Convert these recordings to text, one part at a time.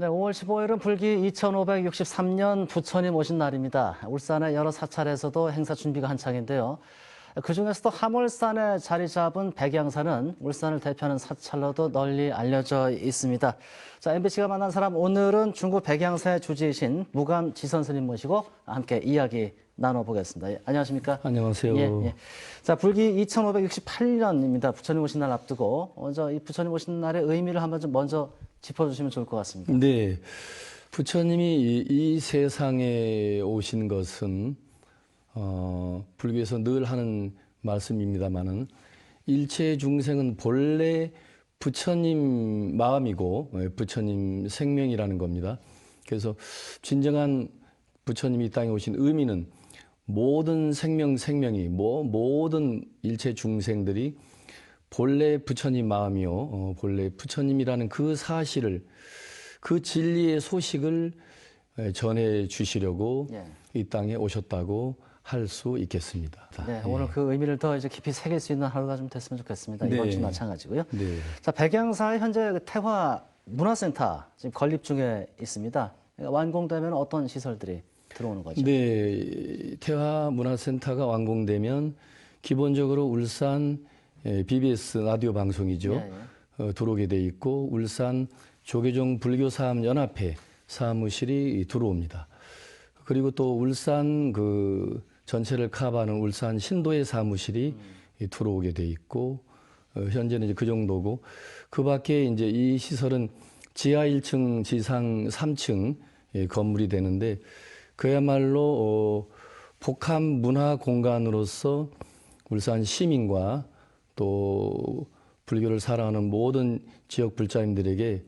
네, 5월 15일은 불기 2563년 부처님 오신 날입니다. 울산의 여러 사찰에서도 행사 준비가 한창인데요. 그중에서도 하물산에 자리 잡은 백양사는 울산을 대표하는 사찰로도 널리 알려져 있습니다. 자, MBC가 만난 사람 오늘은 중국 백양사의 주지이신 무감 지선 스님 모시고 함께 이야기 나눠보겠습니다. 예, 안녕하십니까? 안녕하세요. 예, 예. 자, 불기 2568년입니다. 부처님 오신 날 앞두고 먼저 이 부처님 오신 날의 의미를 한번 좀 먼저 짚어주시면 좋을 것 같습니다. 네. 부처님이 이, 이 세상에 오신 것은 어, 불교에서 늘 하는 말씀입니다만은 일체 중생은 본래 부처님 마음이고 예, 부처님 생명이라는 겁니다. 그래서 진정한 부처님이 이 땅에 오신 의미는 모든 생명 생명이 뭐 모든 일체 중생들이 본래 부처님 마음이요, 어, 본래 부처님이라는 그 사실을 그 진리의 소식을 에, 전해 주시려고 예. 이 땅에 오셨다고 할 수 있겠습니다. 네, 오늘 그 의미를 더 이제 깊이 새길 수 있는 하루가 좀 됐으면 좋겠습니다. 이번 네. 주 마찬가지고요. 네. 자, 백양사 현재 그 태화 문화센터 지금 건립 중에 있습니다. 그러니까 완공되면 어떤 시설들이 들어오는 거죠? 네, 태화 문화센터가 완공되면 기본적으로 울산 에, BBS 라디오 방송이죠. 예, 어, 들어오게 돼 있고 울산 조계종 불교 사업 연합회 사무실이 들어옵니다. 그리고 또 울산 그 전체를 커버하는 울산 신도의 사무실이 이 들어오게 돼 있고 어, 현재는 이제 그 정도고 그 밖에 이제 이 시설은 지하 1층, 지상 3층 예, 건물이 되는데 그야말로 어, 복합 문화 공간으로서 울산 시민과 또 불교를 사랑하는 모든 지역 불자님들에게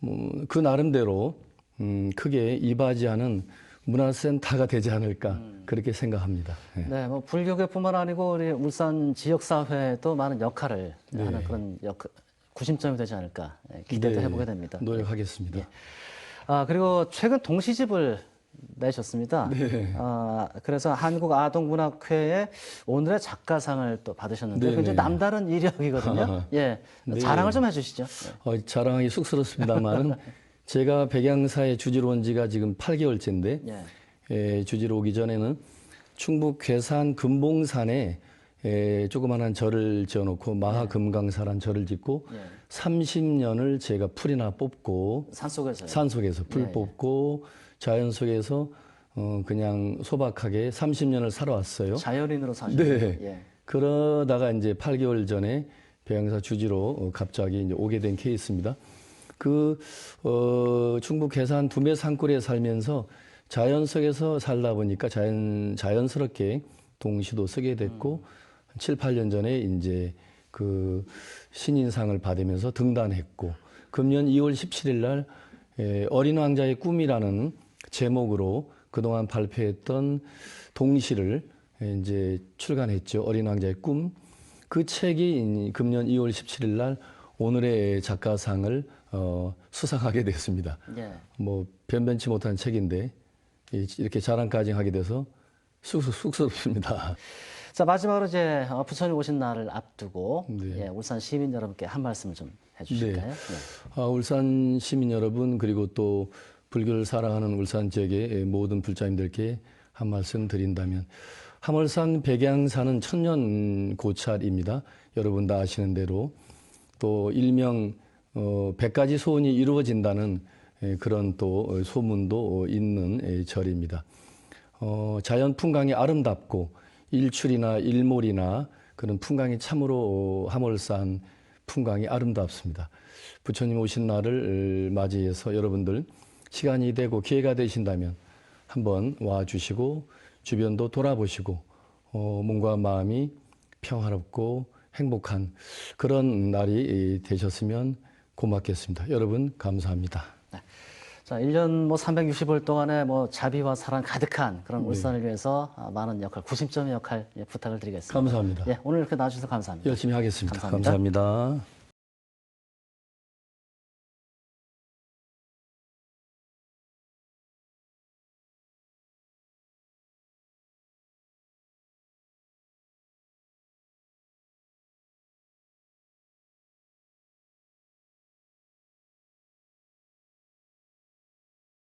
뭐, 그 나름대로 음, 크게 이바지하는 문화센터가 되지 않을까 그렇게 생각합니다. 예. 네, 뭐 불교계뿐만 아니고 우리 울산 지역 사회도 많은 역할을 하는 그런 역 구심점이 되지 않을까 예, 기대도 네, 해보게 됩니다. 노력하겠습니다. 아 그리고 최근 동시집을 내셨습니다. 네. 아 그래서 한국아동문학회의 오늘의 작가상을 또 받으셨는데 네, 굉장히 네. 남다른 이력이거든요. 예, 네. 자랑을 좀 해주시죠. 어, 자랑하기 쑥스럽습니다만은 제가 백양사의 주지로 온 지가 지금 8개월째인데 예. 에, 주지로 오기 전에는 충북 괴산 금봉산에 에, 조그마한 절을 지어놓고 마하금강사란 절을 짓고 예. 30년을 제가 풀이나 뽑고 산 속에서요. 산 속에서 풀 예, 예. 뽑고 자연 속에서 어, 그냥 소박하게 30년을 살아왔어요. 자연인으로 사시고. 네. 예. 그러다가 이제 8개월 전에 배양사 주지로 어, 갑자기 이제 오게 된 케이스입니다. 그 어, 충북 괴산 두메 산골에 살면서 자연 속에서 살다 보니까 자연 자연스럽게 동시도 쓰게 됐고 7, 8년 전에 이제 그 신인상을 받으면서 등단했고 금년 2월 17일 날 에, 어린 왕자의 꿈이라는 제목으로 그동안 발표했던 동시를 에, 이제 출간했죠. 어린 왕자의 꿈. 그 책이 이- 금년 2월 17일 날 오늘의 작가상을 어, 수상하게 됐습니다. 예. 뭐 변변치 못한 책인데 이- 이렇게 자랑까지 하게 돼서 쑥- 쑥스럽습니다. 자 마지막으로 이제 어, 부처님 오신 날을 앞두고 네. 예, 울산 시민 여러분께 한 말씀을 좀 해주실까요? 예. 아, 울산 시민 여러분 그리고 또 불교를 사랑하는 울산 지역의 모든 불자님들께 한 말씀 드린다면 함월산 백양사는 천년 고찰입니다. 여러분 다 아시는 대로 또 일명 어, 백가지 소원이 이루어진다는 에, 그런 또 어, 소문도 있는 에, 절입니다. 어, 자연 풍광이 아름답고 일출이나 일몰이나 그런 풍광이 참으로 어, 함월산 풍광이 아름답습니다. 부처님 오신 날을 어, 맞이해서 여러분들 시간이 되고 기회가 되신다면 한번 와 주시고 주변도 돌아보시고 어, 몸과 마음이 평화롭고 행복한 그런 날이 되셨으면 고맙겠습니다. 여러분 감사합니다. 자, 1년 뭐 360일 동안에 뭐 자비와 사랑 가득한 네. 그런 울산을 위해서 아, 많은 역할, 구심점의 역할 예, 부탁을 드리겠습니다. 감사합니다. 예, 오늘 이렇게 나와주셔서 감사합니다. 열심히 하겠습니다. 감사합니다. 감사합니다.